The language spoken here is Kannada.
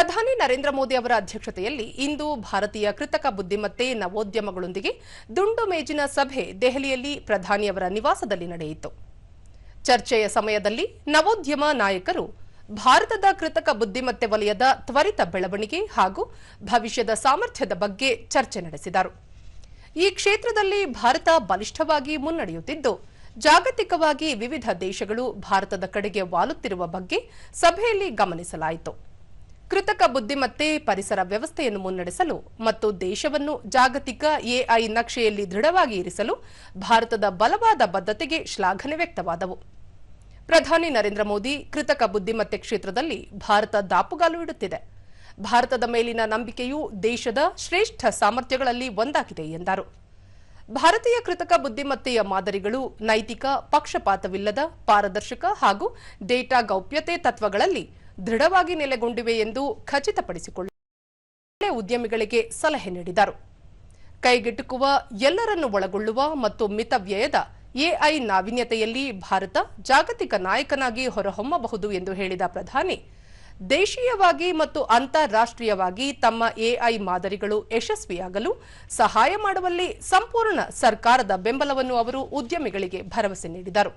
ಪ್ರಧಾನಿ ನರೇಂದ್ರ ಮೋದಿ ಅವರ ಅಧ್ಯಕ್ಷತೆಯಲ್ಲಿ ಇಂದು ಭಾರತೀಯ ಕೃತಕ ಬುದ್ಧಿಮತ್ತೆ ನವೋದ್ಯಮಗಳೊಂದಿಗೆ ದುಂಡು ಮೇಜಿನ ಸಭೆ ದೆಹಲಿಯಲ್ಲಿ ಪ್ರಧಾನಿಯವರ ನಿವಾಸದಲ್ಲಿ ನಡೆಯಿತು. ಚರ್ಚೆಯ ಸಮಯದಲ್ಲಿ ನವೋದ್ಯಮ ನಾಯಕರು ಭಾರತದ ಕೃತಕ ಬುದ್ದಿಮತ್ತೆ ವಲಯದ ತ್ವರಿತ ಬೆಳವಣಿಗೆ ಹಾಗೂ ಭವಿಷ್ಯದ ಸಾಮರ್ಥ್ಯದ ಬಗ್ಗೆ ಚರ್ಚೆ ನಡೆಸಿದರು. ಈ ಕ್ಷೇತ್ರದಲ್ಲಿ ಭಾರತ ಬಲಿಷ್ಠವಾಗಿ ಮುನ್ನಡೆಯುತ್ತಿದ್ದು, ಜಾಗತಿಕವಾಗಿ ವಿವಿಧ ದೇಶಗಳು ಭಾರತದ ಕಡೆಗೆ ವಾಲುತ್ತಿರುವ ಬಗ್ಗೆ ಸಭೆಯಲ್ಲಿ ಗಮನಿಸಲಾಯಿತು. ಕೃತಕ ಬುದ್ಧಿಮತ್ತೆ ಪರಿಸರ ವ್ಯವಸ್ಥೆಯನ್ನು ಮುನ್ನಡೆಸಲು ಮತ್ತು ದೇಶವನ್ನು ಜಾಗತಿಕ ಎಐ ನಕ್ಷೆಯಲ್ಲಿ ದೃಢವಾಗಿ ಇರಿಸಲು ಭಾರತದ ಬಲವಾದ ಬದ್ಧತೆಗೆ ಶ್ಲಾಘನೆ ವ್ಯಕ್ತವಾದವು. ಪ್ರಧಾನಿ ನರೇಂದ್ರ ಮೋದಿ ಕೃತಕ ಬುದ್ಧಿಮತ್ತೆ ಕ್ಷೇತ್ರದಲ್ಲಿ ಭಾರತ ದಾಪುಗಾಲು ಇಡುತ್ತಿದೆ. ಭಾರತದ ಮೇಲಿನ ನಂಬಿಕೆಯು ದೇಶದ ಶ್ರೇಷ್ಠ ಸಾಮರ್ಥ್ಯಗಳಲ್ಲಿ ಒಂದಾಗಿದೆ ಎಂದರು. ಭಾರತೀಯ ಕೃತಕ ಬುದ್ಧಿಮತ್ತೆಯ ಮಾದರಿಗಳು ನೈತಿಕ, ಪಕ್ಷಪಾತವಿಲ್ಲದ, ಪಾರದರ್ಶಕ ಹಾಗೂ ಡೇಟಾ ಗೌಪ್ಯತೆ ತತ್ವಗಳಲ್ಲಿ ದೃಢವಾಗಿ ನೆಲೆಗೊಂಡಿವೆ ಎಂದು ಖಚಿತಪಡಿಸಿಕೊಳ್ಳ ಉದ್ಯಮಿಗಳಿಗೆ ಸಲಹೆ ನೀಡಿದರು. ಕೈಗೆಟುಕುವ ಎಲ್ಲರನ್ನು ಒಳಗೊಳ್ಳುವ ಮತ್ತು ಮಿತವ್ಯಯದ ಎಐ ನಾವೀನ್ಯತೆಯಲ್ಲಿ ಭಾರತ ಜಾಗತಿಕ ನಾಯಕನಾಗಿ ಹೊರಹೊಮ್ಮಬಹುದು ಎಂದು ಹೇಳಿದ ಪ್ರಧಾನಿ, ದೇಶೀಯವಾಗಿ ಮತ್ತು ಅಂತಾರಾಷ್ಟ್ರೀಯವಾಗಿ ತಮ್ಮ ಎಐ ಮಾದರಿಗಳು ಯಶಸ್ವಿಯಾಗಲು ಸಹಾಯ ಮಾಡುವಲ್ಲಿ ಸಂಪೂರ್ಣ ಸರ್ಕಾರದ ಬೆಂಬಲವನ್ನು ಅವರು ಉದ್ಯಮಿಗಳಿಗೆ ಭರವಸೆ ನೀಡಿದರು.